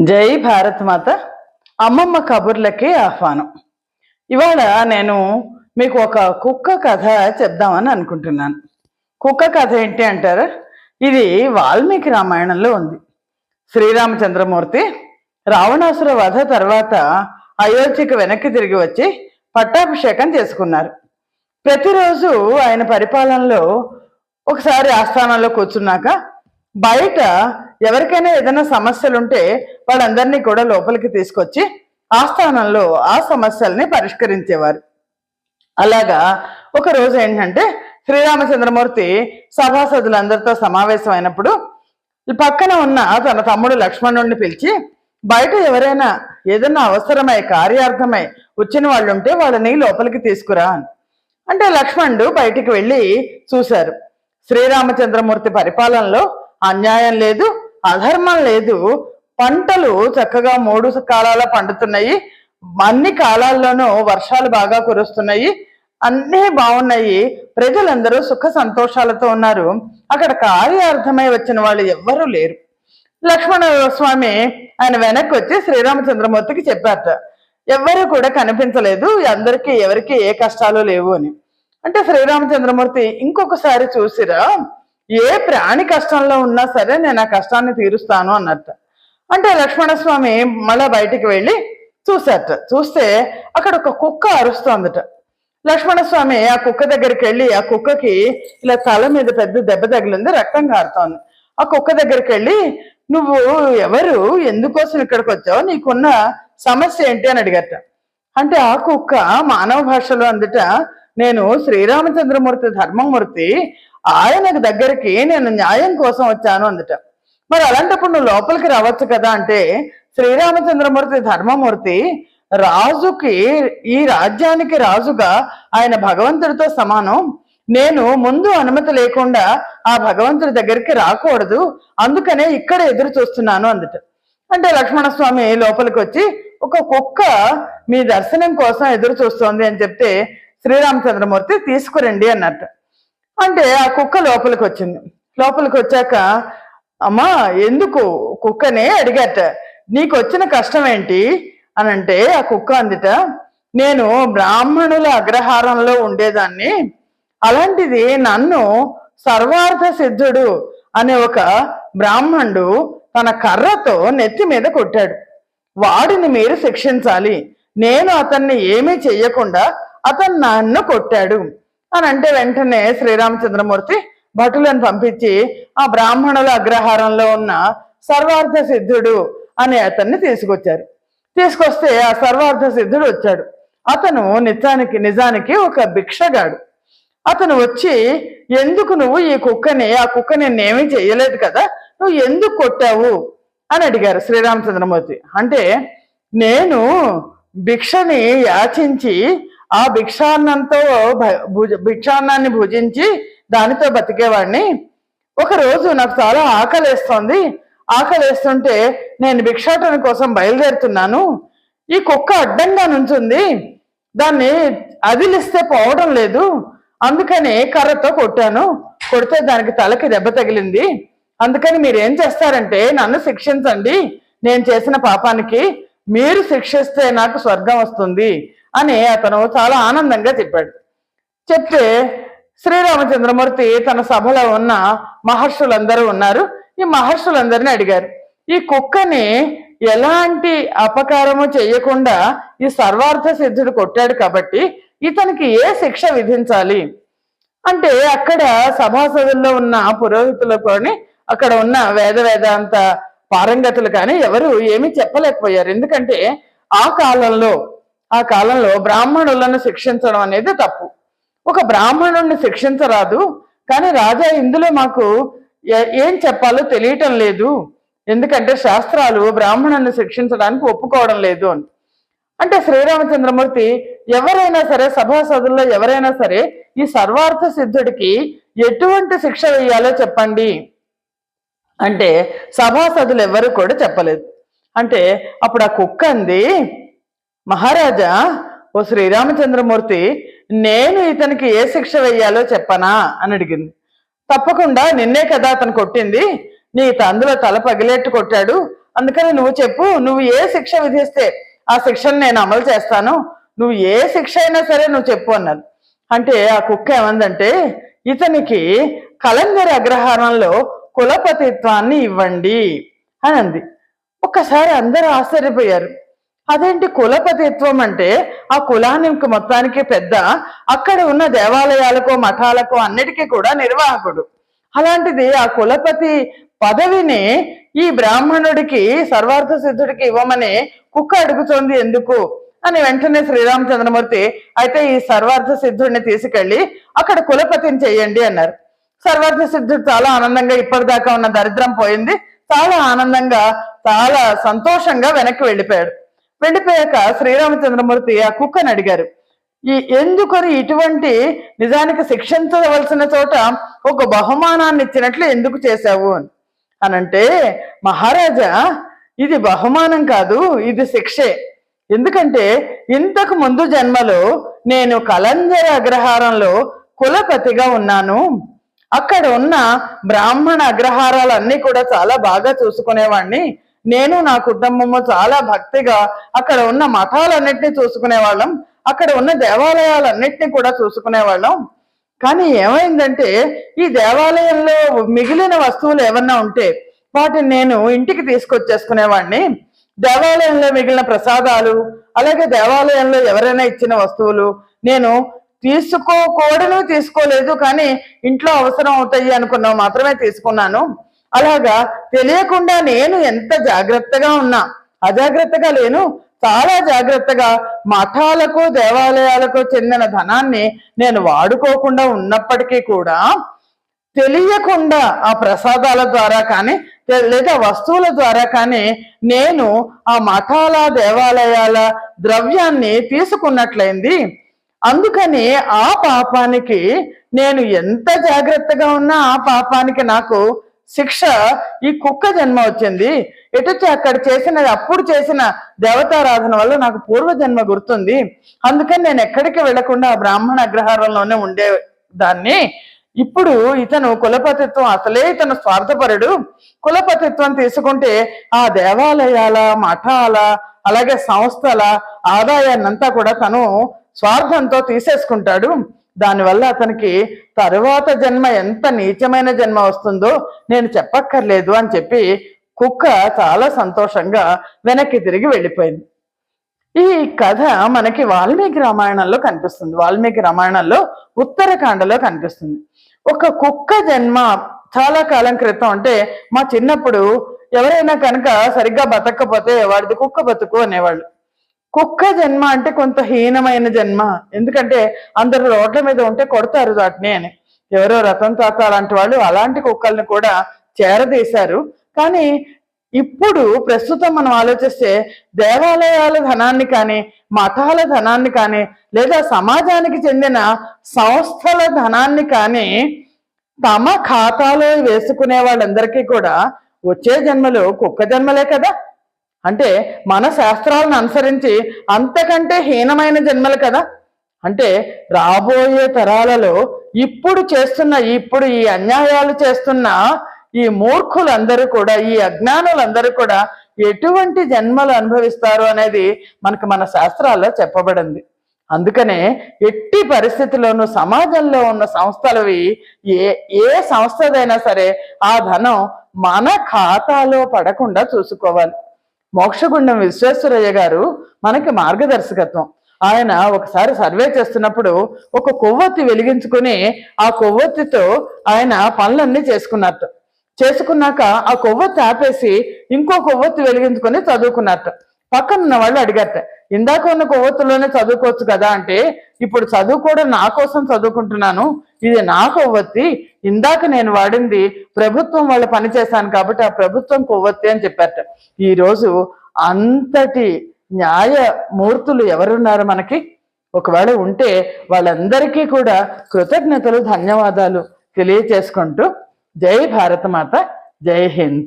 జై భారత్ మాత. అమ్మమ్మ కబుర్లకి ఆహ్వానం. ఇవాళ నేను మీకు ఒక కుక్క కథ చెప్దామని అనుకుంటున్నాను. కుక్క కథ ఏంటి అంటారా? ఇది వాల్మీకి రామాయణంలో ఉంది. శ్రీరామచంద్రమూర్తి రావణాసుర వధ తర్వాత అయోధ్యకు వెనక్కి తిరిగి వచ్చి పట్టాభిషేకం చేసుకున్నారు. ప్రతిరోజు ఆయన పరిపాలనలో ఒకసారి ఆస్థానంలో కూర్చున్నాక బయట ఎవరికైనా ఏదైనా సమస్యలుంటే వాళ్ళందరినీ కూడా లోపలికి తీసుకొచ్చి ఆస్థానంలో ఆ సమస్యల్ని పరిష్కరించేవారు. అలాగా ఒక రోజు ఏంటంటే శ్రీరామచంద్రమూర్తి సభాసదులందరితో సమావేశం అయినప్పుడు పక్కన ఉన్న తన తమ్ముడు లక్ష్మణుడిని పిలిచి బయట ఎవరైనా ఏదైనా అవసరమై కార్యార్థమై వచ్చిన వాళ్ళు ఉంటే వాళ్ళని లోపలికి తీసుకురా అని. అంటే లక్ష్మణుడు బయటికి వెళ్ళి చూశారు. శ్రీరామచంద్రమూర్తి పరిపాలనలో అన్యాయం లేదు అధర్మం లేదు. పంటలు చక్కగా మూడు కాలాల పండుతున్నాయి. అన్ని కాలాల్లోనూ వర్షాలు బాగా కురుస్తున్నాయి. అన్నీ బాగున్నాయి. ప్రజలందరూ సుఖ సంతోషాలతో ఉన్నారు. అక్కడ కార్యార్థమై వచ్చిన వాళ్ళు ఎవ్వరూ లేరు. లక్ష్మణ స్వామి ఆయన వెనక్కి వచ్చి శ్రీరామచంద్రమూర్తికి చెప్పారట ఎవ్వరూ కూడా కనిపించలేదు. అందరికీ ఎవరికి ఏ కష్టాలు లేవు అని. అంటే శ్రీరామచంద్రమూర్తి ఇంకొకసారి చూసిరా ఏ ప్రాణి కష్టంలో ఉన్నా సరే నేను ఆ కష్టాన్ని తీరుస్తాను అన్నట్ట. అంటే లక్ష్మణస్వామి మళ్ళా బయటికి వెళ్ళి చూశారట చూస్తే అక్కడ ఒక కుక్క అరుస్తోందట. లక్ష్మణస్వామి ఆ కుక్క దగ్గరికి వెళ్ళి ఆ కుక్కకి ఇలా తల మీద పెద్ద దెబ్బ తగిలింది రక్తం కారుతోంది. ఆ కుక్క దగ్గరికి వెళ్ళి నువ్వు ఎవరు? ఎందుకోసం ఇక్కడికి వచ్చావు? నీకున్న సమస్య ఏంటి? అని అడిగట. అంటే ఆ కుక్క మానవ భాషలో అందుట నేను శ్రీరామచంద్రమూర్తి ధర్మమూర్తి ఆయనకు దగ్గరికి నేను న్యాయం కోసం వచ్చాను అందుట. మరి అలాంటప్పుడు నువ్వు లోపలికి రావచ్చు కదా అంటే శ్రీరామచంద్రమూర్తి ధర్మమూర్తి రాజుకి ఈ రాజ్యానికి రాజుగా ఆయన భగవంతుడితో సమానం. నేను ముందు అనుమతి లేకుండా ఆ భగవంతుడి దగ్గరికి రాకూడదు. అందుకనే ఇక్కడ ఎదురు చూస్తున్నాను అందుట. అంటే లక్ష్మణస్వామి లోపలికి వచ్చి ఒక కుక్క మీ దర్శనం కోసం ఎదురు చూస్తోంది అని చెప్తే శ్రీరామచంద్రమూర్తి తీసుకురండి అన్నట్టు. అంటే ఆ కుక్క లోపలికి వచ్చింది లోపలికి వచ్చాక అమ్మా ఎందుకు కుక్కనే అడిగట? నీకు వచ్చిన కష్టం ఏంటి అని అంటే ఆ కుక్క అందిట నేను బ్రాహ్మణుల అగ్రహారంలో ఉండేదాన్ని. అలాంటిది నన్ను సర్వార్థ సిద్ధుడు అనే ఒక బ్రాహ్మణుడు తన కర్రతో నెత్తి మీద కొట్టాడు. వాడిని మీరు శిక్షించాలి. నేను అతన్ని ఏమీ చెయ్యకుండా అతను నన్ను కొట్టాడు. అని అంటే వెంటనే శ్రీరామచంద్రమూర్తి భటులను పంపించి ఆ బ్రాహ్మణుల అగ్రహారంలో ఉన్న సర్వార్థ సిద్ధుడు అనే అతన్ని తీసుకొచ్చారు. తీసుకొస్తే ఆ సర్వార్థ సిద్ధుడు వచ్చాడు. అతను నిజానికి నిజానికి ఒక భిక్షగాడు. అతను వచ్చి ఎందుకు నువ్వు ఈ కుక్కని ఆ కుక్క నిన్నేమీ చేయలేదు కదా నువ్వు ఎందుకు కొట్టావు? అని అడిగారు శ్రీరామచంద్రమూర్తి. అంటే నేను భిక్షని యాచించి ఆ భిక్షాన్నంతో భుజ- భిక్షాన్నాన్ని భుజించి దానితో బతికేవాడిని ఒకరోజు నాకు చాలా ఆకలేస్తోంది. ఆకలేస్తుంటే నేను భిక్షాటన కోసం బయలుదేరుతున్నాను. ఈ కుక్క అడ్డంగా నుంచుంది. దాన్ని అదిలిస్తే పోవడం లేదు. అందుకని కర్రతో కొట్టాను. కొడితే దానికి తలకి దెబ్బ తగిలింది. అందుకని మీరు ఏం చేస్తారంటే నన్ను శిక్షించండి. నేను చేసిన పాపానికి మీరు శిక్షిస్తే నాకు స్వర్గం వస్తుంది. అని అతను చాలా ఆనందంగా చెప్పాడు. చెప్తే శ్రీరామచంద్రమూర్తి తన సభలో ఉన్న మహర్షులందరూ ఉన్నారు. ఈ మహర్షులందరినీ అడిగారు. ఈ కుక్కని ఎలాంటి అపకారము చేయకుండా ఈ సర్వార్థ సిద్ధుడు కొట్టాడు కాబట్టి ఇతనికి ఏ శిక్ష విధించాలి? అంటే అక్కడ సభాసదుల్లో ఉన్న పురోహితులు కానీ అక్కడ ఉన్న వేద వేదాంత పారంగతులు కానీ ఎవరు ఏమీ చెప్పలేకపోయారు. ఎందుకంటే ఆ కాలంలో ఆ కాలంలో బ్రాహ్మణులను శిక్షించడం అనేది తప్పు. ఒక బ్రాహ్మణుడిని శిక్షించరాదు కానీ రాజా ఇందులో మాకు ఏ- ఏం చెప్పాలో తెలియటం లేదు. ఎందుకంటే శాస్త్రాలు బ్రాహ్మణుని శిక్షించడానికి ఒప్పుకోవడం లేదు అని. అంటే శ్రీరామచంద్రమూర్తి ఎవరైనా సరే సభాసదుల్లో ఎవరైనా సరే ఈ సర్వార్థ సిద్ధుడికి ఎటువంటి శిక్ష వేయాలో చెప్పండి అంటే సభాసదులు ఎవరు కూడా చెప్పలేదు. అంటే అప్పుడు ఆ కుక్క అంది మహారాజా ఓ శ్రీరామచంద్రమూర్తి నేను ఇతనికి ఏ శిక్ష వెయ్యాలో చెప్పనా? అని అడిగింది. తప్పకుండా నిన్నే కదా అతను కొట్టింది. నీ అందులో తల పగిలేట్టు కొట్టాడు. అందుకని నువ్వు చెప్పు నువ్వు ఏ శిక్ష విధిస్తే ఆ శిక్షను నేను అమలు చేస్తాను? నువ్వు ఏ శిక్ష అయినా సరే నువ్వు చెప్పు అన్నాను అంటే ఆ కుక్క ఏమందంటే ఇతనికి కలంగర్ అగ్రహారంలో కులపతిత్వాన్ని ఇవ్వండి అని అంది. ఒక్కసారి అందరూ ఆశ్చర్యపోయారు. అదేంటి కులపతిత్వం అంటే ఆ కులానికి మొత్తానికి పెద్ద అక్కడ ఉన్న దేవాలయాలకు మఠాలకు అన్నిటికీ కూడా నిర్వాహకుడు. అలాంటిది ఆ కులపతి పదవిని ఈ బ్రాహ్మణుడికి సర్వార్థ సిద్ధుడికి ఇవ్వమని కుక్క అడుగుతోంది ఎందుకు? అని వెంటనే శ్రీరామచంద్రమూర్తి అయితే ఈ సర్వార్థ సిద్ధుడిని తీసుకెళ్ళి అక్కడ కులపతిని చెయ్యండి అన్నారు. సర్వార్థ సిద్ధుడు చాలా ఆనందంగా ఇప్పటిదాకా ఉన్న దరిద్రం పోయింది. చాలా ఆనందంగా చాలా సంతోషంగా వెనక్కి వెళ్ళిపోయాడు. వెళ్ళిపోయాక శ్రీరామచంద్రమూర్తి ఆ కుక్కని అడిగారు ఈ ఎందుకని ఇటువంటి నిజానికి శిక్షించవలసిన చోట ఒక బహుమానాన్ని ఇచ్చినట్లు ఎందుకు చేశావు? అని. అనంటే మహారాజా ఇది బహుమానం కాదు ఇది శిక్షే. ఎందుకంటే ఇంతకు ముందు జన్మలో నేను కలంజర అగ్రహారంలో కులపతిగా ఉన్నాను. అక్కడ ఉన్న బ్రాహ్మణ అగ్రహారాలన్నీ కూడా చాలా బాగా చూసుకునేవాడిని నేను నా కుటుంబము చాలా భక్తిగా అక్కడ ఉన్న మతాలన్నిటిని చూసుకునే వాళ్ళం అక్కడ ఉన్న దేవాలయాలన్నింటినీ కూడా చూసుకునే వాళ్ళం కానీ ఏమైందంటే ఈ దేవాలయంలో మిగిలిన వస్తువులు ఏమన్నా ఉంటే వాటిని నేను ఇంటికి తీసుకొచ్చేసుకునేవాడిని. దేవాలయంలో మిగిలిన ప్రసాదాలు అలాగే దేవాలయంలో ఎవరైనా ఇచ్చిన వస్తువులు నేను తీసుకోకూడను తీసుకోలేదు కానీ ఇంట్లో అవసరం అవుతాయి అనుకున్నావు మాత్రమే తీసుకున్నాను. అలాగా తెలియకుండా నేను ఎంత జాగ్రత్తగా ఉన్నా? అజాగ్రత్తగా లేను. చాలా జాగ్రత్తగా మఠాలకు దేవాలయాలకు చెందిన ధనాన్ని నేను వాడుకోకుండా ఉన్నప్పటికీ కూడా తెలియకుండా ఆ ప్రసాదాల ద్వారా కానీ లేదా వస్తువుల ద్వారా కానీ నేను ఆ మఠాల దేవాలయాల ద్రవ్యాన్ని తీసుకున్నట్లయింది. అందుకని ఆ పాపానికి నేను ఎంత జాగ్రత్తగా ఉన్నా ఆ పాపానికి నాకు శిక్ష ఈ కుక్క జన్మ వచ్చింది. ఎటొచ్చి అక్కడ చేసిన అప్పుడు చేసిన దేవతారాధన వల్ల నాకు పూర్వ జన్మ గుర్తుంది. అందుకని నేను ఎక్కడికి వెళ్ళకుండా బ్రాహ్మణ అగ్రహారంలోనే ఉండే దాన్ని ఇప్పుడు ఇతను కులపతిత్వం అసలే ఇతను స్వార్థపరుడు. కులపతిత్వం తీసుకుంటే ఆ దేవాలయాల మఠాల అలాగే సంస్థల ఆదాయాన్నంతా కూడా తను స్వార్థంతో తీసేసుకుంటాడు. దానివల్ల అతనికి తరువాత జన్మ ఎంత నీచమైన జన్మ వస్తుందో నేను చెప్పక్కర్లేదు అని చెప్పి కుక్క చాలా సంతోషంగా వెనక్కి తిరిగి వెళ్ళిపోయింది. ఈ కథ మనకి వాల్మీకి రామాయణంలో కనిపిస్తుంది. వాల్మీకి రామాయణంలో ఉత్తరాఖండలో కనిపిస్తుంది. ఒక కుక్క జన్మ చాలా కాలం క్రితం అంటే మా చిన్నప్పుడు ఎవరైనా కనుక సరిగ్గా బతకపోతే వాడిది కుక్క బతుకు అనేవాళ్ళు. కుక్క జన్మ అంటే కొంత హీనమైన జన్మ. ఎందుకంటే అందరు రోడ్ల మీద ఉంటే కొడతారు వాటిని అని. ఎవరో రతన్ తాత లాంటి వాళ్ళు అలాంటి కుక్కల్ని కూడా చేరదీశారు. కానీ ఇప్పుడు ప్రస్తుతం మనం ఆలోచిస్తే దేవాలయాల ధనాన్ని కానీ మతాల ధనాన్ని కానీ లేదా సమాజానికి చెందిన సంస్థల ధనాన్ని కానీ తమ ఖాతాలో వేసుకునే వాళ్ళందరికీ కూడా వచ్చే జన్మలు కుక్క జన్మలే కదా. అంటే మన శాస్త్రాలను అనుసరించి అంతకంటే హీనమైన జన్మలు కదా? అంటే రాబోయే తరాలలో ఇప్పుడు చేస్తున్న ఇప్పుడు ఈ అన్యాయాలు చేస్తున్న ఈ మూర్ఖులందరూ కూడా ఈ అజ్ఞానులందరూ కూడా ఎటువంటి జన్మలు అనుభవిస్తారు అనేది మనకు మన శాస్త్రాల్లో చెప్పబడింది. అందుకనే ఎట్టి పరిస్థితిలోనూ సమాజంలో ఉన్న సంస్థలవి ఏ ఏ సంస్థదైనా సరే ఆ ధనం మన ఖాతాలో పడకుండా చూసుకోవాలి. మోక్షగుండం విశ్వేశ్వరయ్య గారు మనకి మార్గదర్శకత్వం. ఆయన ఒకసారి సర్వే చేస్తున్నప్పుడు ఒక కొవ్వొత్తి వెలిగించుకుని ఆ కొవ్వొత్తితో ఆయన పనులన్నీ చేసుకున్నట్టు. చేసుకున్నాక ఆ కొవ్వొత్తి ఆపేసి ఇంకో కొవ్వొత్తి వెలిగించుకొని చదువుకున్నట్టు. పక్కన ఉన్న వాళ్ళు అడిగారట ఇందాక ఉన్న కొవ్వొత్తులోనే చదువుకోవచ్చు కదా అంటే ఇప్పుడు చదువు కూడా నా కోసం చదువుకుంటున్నాను ఇది నా కొవ్వొత్తి ఇందాక నేను వాడింది ప్రభుత్వం వాళ్ళు పని చేశాను కాబట్టి ఆ ప్రభుత్వం కొవ్వొత్తి అని చెప్పారట. ఈరోజు అంతటి న్యాయమూర్తులు ఎవరున్నారు మనకి? ఒకవేళ ఉంటే వాళ్ళందరికీ కూడా కృతజ్ఞతలు ధన్యవాదాలు తెలియచేసుకుంటూ జై భారతమాత జై హింద్.